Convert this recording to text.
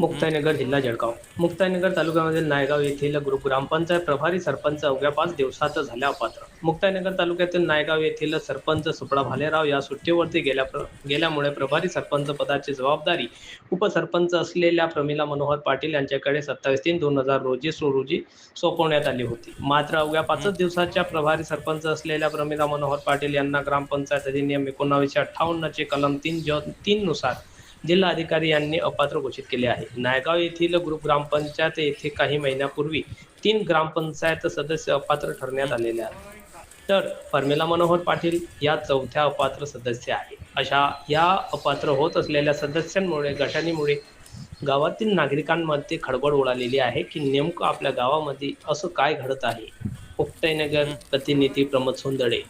मुक्ताईनगर जिल्हा जळगाव. मुक्ताईनगर तालुक्यामधील नायगाव येथील ग्रामपंचायत प्रभारी सरपंच अवघ्या पाच दिवसात झाल्या अपात्र. मुक्ताईनगर तालुक्यातील नायगाव येथील सरपंच सुपडा भालेराव या सुट्टीवरती गेल्या प्र गेल्यामुळे प्रभारी सरपंच पदाची जबाबदारी उपसरपंच असलेल्या प्रमिला मनोहर पाटील यांच्याकडे सत्तावीस तीन दोन हजार रोजी रोजी सोपवण्यात आली होती. मात्र अवघ्या पाचच दिवसाच्या प्रभारी सरपंच असलेल्या प्रमिला मनोहर पाटील यांना ग्रामपंचायत अधिनियम एकोणावीसशे अठ्ठावन्नचे कलम तीन ज तीन नुसार जिल्हा अधिकारी यांनी अपात्र घोषित केले आहे. नायगाव येथील ग्रुप ग्रामपंचायत येथे काही महिन्यापूर्वी तीन ग्रामपंचायत सदस्य अपात्र ठरण्यात आलेले आहेत. तर फर्मिला मनोहर पाटील या चौथ्या अपात्र सदस्य आहे. अशा या अपात्र होत असलेल्या सदस्यांमुळे गटानीमुळे गावातील नागरिकांमध्ये खडबड उडालेली आहे की नेमकं आपल्या गावामध्ये असं काय घडत आहे? मुक्ताईनगर प्रतिनिधी प्रमोद सोंदडे